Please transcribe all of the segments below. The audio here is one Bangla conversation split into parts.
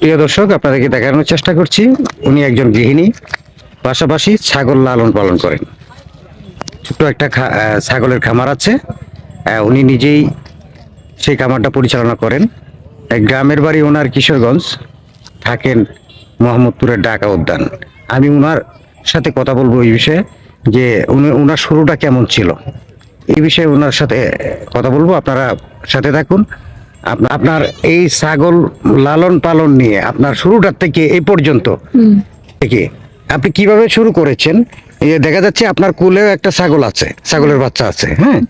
প্রিয় দর্শক, আপনাদেরকে দেখানোর চেষ্টা করছি। উনি একজন গৃহিণী, পাশাপাশি ছাগল লালন পালন করেন। ছোট্ট একটা ছাগলের খামার আছে। উনি নিজেই সেই খামারটা পরিচালনা করেন। গ্রামের বাড়ি ওনার কিশোরগঞ্জ, থাকেন মোহাম্মদপুরের ডাকা উদ্যান। আমি ওনার সাথে কথা বলব এই বিষয়ে, যে উনি ওনার শুরুটা কেমন ছিল? এই বিষয়ে ওনার সাথে কথা বলব, আপনারা সাথে থাকুন। আপনার এই ছাগল লালন পালন নিয়ে আপনার শুরুটার থেকে এই পর্যন্ত থেকে আপনি কীভাবে শুরু করেছেন? দেখা যাচ্ছে আপনার কুলেও একটা ছাগল আছে ছাগলের বাচ্চা আছে হ্যাঁ?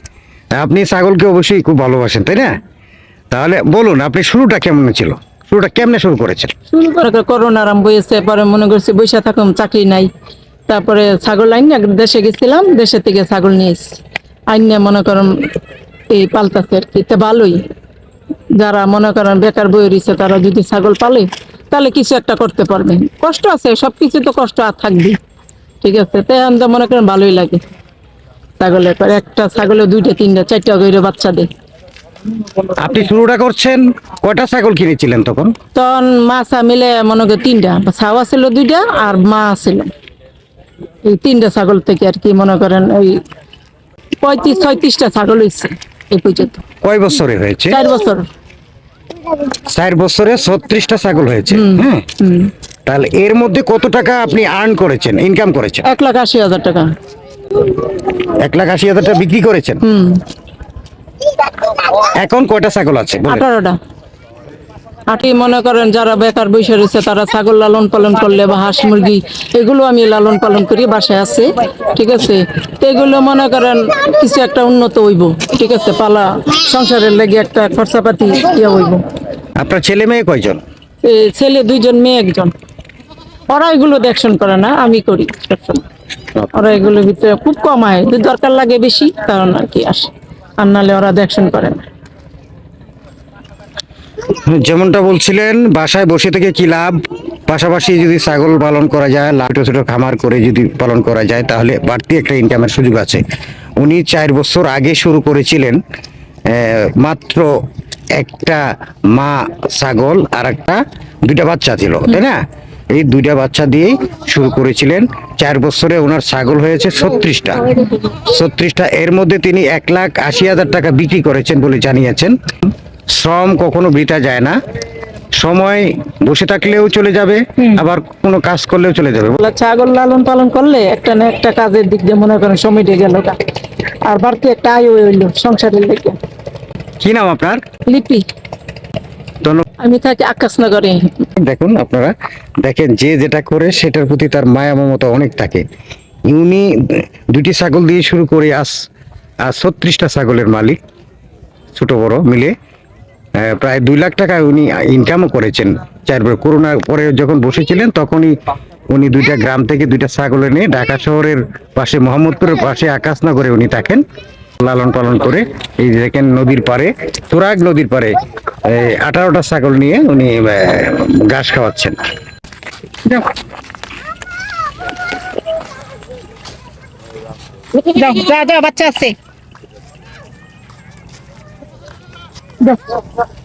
আপনি ছাগলকে অবশ্যই খুব ভালোবাসেন তাই না? তাহলে বলুন আপনি শুরুটা কেমন ছিল শুরুটা কেমনে শুরু করেছেন? শুরু করে করে করোনা আরম্ভ হয়েছে পরে মনে করছি বৈশা থাকুম চাকরি নাই। তারপরে ছাগল আইন দেশে গেছিলাম দেশে থেকে ছাগল নিয়ে এসেছি। আইন মনে করেন এই পাল্টাছে আর কি তা ভালোই। যারা মনে করেন বেকার বই রয়েছে তারা যদি ছাগল পালে তাহলে কিছু একটা করতে পারবে। কষ্ট আছে সব কিছু তো কষ্ট আর থাকবে ঠিক আছে? তাই আমি মনে করেন ভালোই লাগে। ছাগলের পর একটা ছাগলে দুইটা তিনটা চারটা করে বাচ্চা দেয়। আপনি শুরুটা করছেন কয়টা ছাগল কিনেছিলেন তখন? তখন মাছা মিলে মনে করি তিনটা ছাওয়া ছিল দুইটা আর মা ছিল এই তিনটা ছাগল থেকে আর কি মনে করেন ওই পঁয়ত্রিশ ছয়ত্রিশটা ছাগল হয়েছে এই পর্যন্ত। কয় বছরে হয়েছে? চার বছর। চার বছরে ছত্রিশটা ছাগল হয়েছে হ্যাঁ তাহলে এর মধ্যে কত টাকা আপনি আর্ন করেছেন ইনকাম করেছেন? এক লাখ আশি হাজার টাকা। এক লাখ আশি হাজার টাকা বিক্রি করেছেন? এখন কয়টা ছাগল আছে? আঠারোটা। আটি মনে করেন যারা বেকার বসে রয়েছে তারা ছাগল লালন পালন করলে বা হাঁস মুরগি এগুলো আমি লালন পালন করি বাসায় আছে ঠিক আছে? তো এগুলো মনে করেন কিছু একটা উন্নত হইব ঠিক আছে? পালা সংসারের লেগে একটা খরচাপাতি ইয়ে হইব। আপনার ছেলে মেয়ে কয়জন? ছেলে দুইজন মেয়ে একজন। ওরা এগুলো দেখশন করে না আমি করি ওরা এগুলোর ভিতরে খুব কম হয় দরকার লাগে বেশি কারণ আর কি আসে। আর নাহলে ওরা দেখশন করে না। যেমনটা বলছিলেন বাসায় বসে থেকে কি লাভ? পাশাপাশি যদি ছাগল পালন করা যায় লাভ ছোট ছোটো খামার করে যদি পালন করা যায় তাহলে বাড়তি একটা ইনকামের সুযোগ আছে। উনি চার বছর আগে শুরু করেছিলেন মাত্র একটা মা ছাগল আর একটা দুইটা বাচ্চা ছিল তাই না? এই দুইটা বাচ্চা দিয়েই শুরু করেছিলেন। চার বছরে ওনার ছাগল হয়েছে ছত্রিশটা। ছত্রিশটা এর মধ্যে তিনি এক লাখ আশি হাজার টাকা বিক্রি করেছেন বলে জানিয়েছেন। শ্রম কখনো বৃথা যায় না। সময় বসে থাকলেও চলে যাবে আবার কোনো কাজ করলেও চলে যাবে। বলে ছাগল লালন পালন করলে একটা না একটা কাজের দিক দিয়ে মনে করেন সময়টা গেল। আর বাড়তি একটা আয় হইল সংসারের লেগে কি নাম আপনার? লিপি। আমি থাকি আকাশনগরে। দেখুন আপনারা দেখেন যে যেটা করে সেটার প্রতি তার মায়া মমতা অনেক থাকে। উনি দুটি ছাগল দিয়ে শুরু করে আস আর ছত্রিশটা ছাগলের মালিক ছোট বড় মিলে। প্রায় দুই লাখ টাকা উনি ইনকামও করেছেন। চারবার করোনার পরে যখন বসেছিলেন, তখনই উনি দুইটা গ্রাম থেকে দুইটা ছাগল এনে ঢাকা শহরের পাশে, মোহাম্মদপুরের পাশে আকাশনগরে উনি থাকেন। লালন পালন করে, এই দেখেন নদীর পাড়ে, তুরাগ নদীর পাড়ে আঠারোটা ছাগল নিয়ে উনি ঘাস খাওয়াচ্ছেন। বাচ্চা আছে। Gracias.